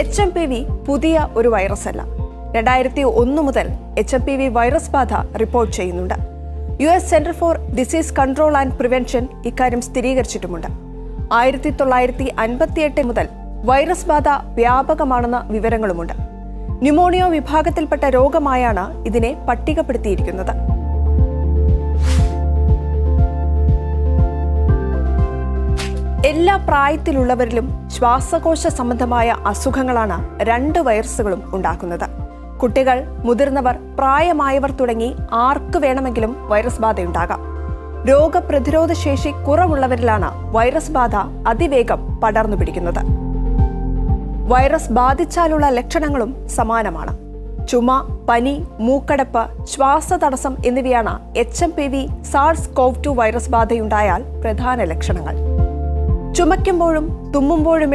H M P V പുതിയ ഒരു virus അല്ല. രണ്ടായിരത്തി ഒന്ന് മുതൽ H M P V virus ബാധ റിപ്പോർട്ട് ചെയ്യുന്നുണ്ട്. U S centre for disease control and prevention ഇക്കാര്യം സ്ഥിരീകരിച്ചിട്ടുമുണ്ട്. ആയിരത്തി തൊള്ളായിരത്തി അൻപത്തിയെട്ട് മുതൽ വൈറസ് ബാധ വ്യാപകമാണെന്ന വിവരങ്ങളുമുണ്ട്. ന്യൂമോണിയോ വിഭാഗത്തിൽപ്പെട്ട രോഗമായാണ് ഇതിനെ പട്ടികപ്പെടുത്തിയിരിക്കുന്നത്. എല്ലാ പ്രായത്തിലുള്ളവരിലും ശ്വാസകോശ സംബന്ധമായ അസുഖങ്ങളാണ് രണ്ട് വൈറസുകളും ഉണ്ടാക്കുന്നത്. കുട്ടികൾ മുതിർന്നവർ പ്രായമായവർ തുടങ്ങി ആർക്ക് വേണമെങ്കിലും വൈറസ് ബാധയുണ്ടാകാം. രോഗപ്രതിരോധ ശേഷി കുറവുള്ളവരിലാണ് വൈറസ് ബാധ അതിവേഗം പടർന്നു പിടിക്കുന്നത്. വൈറസ് ബാധിച്ചാലുള്ള ലക്ഷണങ്ങളും സമാനമാണ്. ചുമ പനി മൂക്കടപ്പ് ശ്വാസതടസ്സം എന്നിവയാണ് H M P V SARS CoV two virus ബാധയുണ്ടായാൽ പ്രധാന ലക്ഷണങ്ങൾ. ചുമയ്ക്കുമ്പോഴും തുമ്മുമ്പോഴും